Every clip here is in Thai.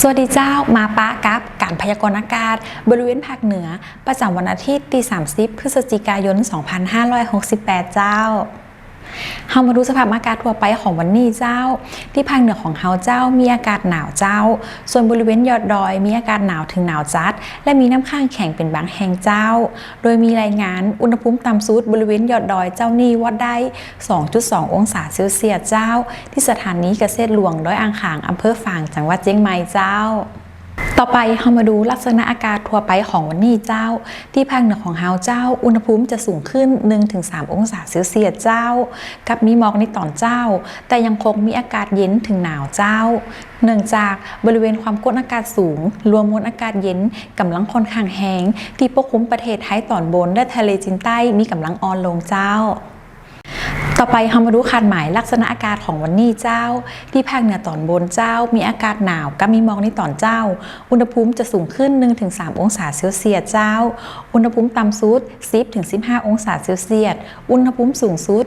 สวัสดีเจ้ามาป้ากับการพยากรณ์อากาศ บริเวณภาคเหนือ ประจำวันอาทิตย์ที่ 30 พฤศจิกายน 2568 เจ้า เฮามาดูสภาพอากาศทั่วไปของวันนี้เจ้า ที่ภาคเหนือของเฮาเจ้ามีอากาศหนาวเจ้า ส่วนบริเวณยอดดอยมีอากาศหนาวถึงหนาวจัด และมีน้ำค้างแข็งเป็นบางแห่งเจ้า โดยมีรายงานอุณหภูมิต่ำสุดบริเวณยอดดอยเจ้านี่วัดได้ 2.2 องศาเซลเซียสเจ้า ที่สถานีเกษตรหลวงดอยอ่างขางอำเภอฝางจังหวัดเชียงใหม่เจ้า ต่อไปเรามาดูลักษณะอากาศทั่วไปของวันนี้เจ้า ที่ภาคเหนือของเฮาเจ้า อุณหภูมิจะสูงขึ้น 1-3 องศาเซลเซียสเจ้า กับมีหมอกในตอนเจ้า แต่ยังคงมีอากาศเย็นถึงหนาวเจ้า เนื่องจากบริเวณความกดอากาศสูง รวมมวลอากาศเย็นกำลังค่อนข้างแห้งที่ปกคลุมประเทศไทยตอนบนและทะเลจีนใต้มีกำลังอ่อนลงเจ้า ต่อไปเรามาดูคาดหมายลักษณะอากาศของวันนี้เจ้า ที่ภาคเหนือตอนบนเจ้า มีอากาศหนาวกับมีหมอกในตอนเจ้า อุณหภูมิจะสูงขึ้น 1-3 องศาเซลเซียสเจ้า อุณหภูมิต่ำสุด 10-15 องศาเซลเซียส อุณหภูมิสูงสุด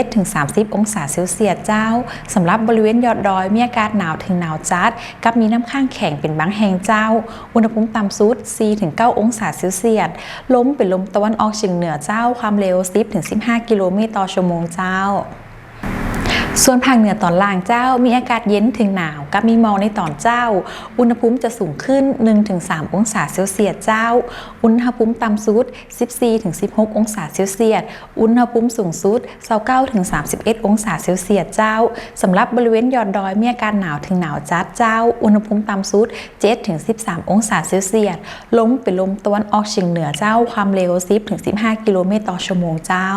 27-30 องศาเซลเซียสเจ้าสำหรับบริเวณยอดดอยมีอากาศหนาวถึงหนาวจัดกับมีน้ำข้างแข็งเป็นบางแห่งเจ้า อุณหภูมิต่ำสุด 4-9 องศาเซลเซียสลมเป็นลมตะวันออกเฉียงเหนือเจ้าความเร็ว 10-15 กิโลเมตรต่อชั่วโมงเจ้า ส่วนภาคเหนือตอนล่างเจ้ามีอากาศเย็นถึงหนาวกับมีหมอกในตอนเจ้า อุณหภูมิจะสูงขึ้น 1-3 องศาเซลเซียสเจ้า อุณหภูมิต่ำสุด 14-16 องศาเซลเซียส อุณหภูมิสูงสุด 29-31 องศาเซลเซียสเจ้าสำหรับบริเวณยอดดอยมีอากาศหนาวถึงหนาวจัดเจ้า อุณหภูมิต่ำสุด 7-13 องศาเซลเซียส ลมเป็นลมตะวันออกเฉียงเหนือเจ้าความเร็ว 10-15 กิโลเมตรต่อชั่วโมงเจ้า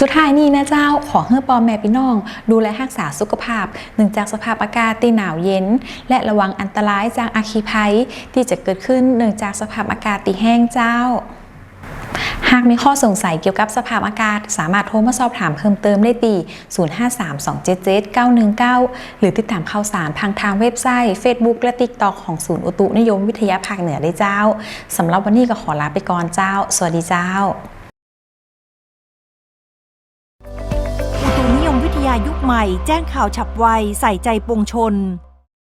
สุดท้ายนี้นะเจ้าขอให้ปอแม่พี่น้อง ดูแลรักษาสุขภาพเนื่งจากสภาพอากาศที่หนาวเย็น และระวังอันตรายจากอาคีภัย ที่จะเกิดขึ้นเนื่งจากสภาพอากาศที่แห้งเจ้า หากมีข้อสงสัยเกี่ยวกับสภาพอากาศ สามารถโทรมาสอบถามเพิ่มเติมได้ตี053277919 หรือติดตามข่าวสารทางทางเว็บไซต์ Facebook และ TikTok ของศูนย์อุตุนิยมวิทยาภาคเหนือได้เจ้าสำหรับวันนี้ก็ขอลาไปก่อนเจ้า สวัสดีเจ้า วิทยายุคใหม่ แจ้งข่าวฉับไว ใส่ใจปวงชน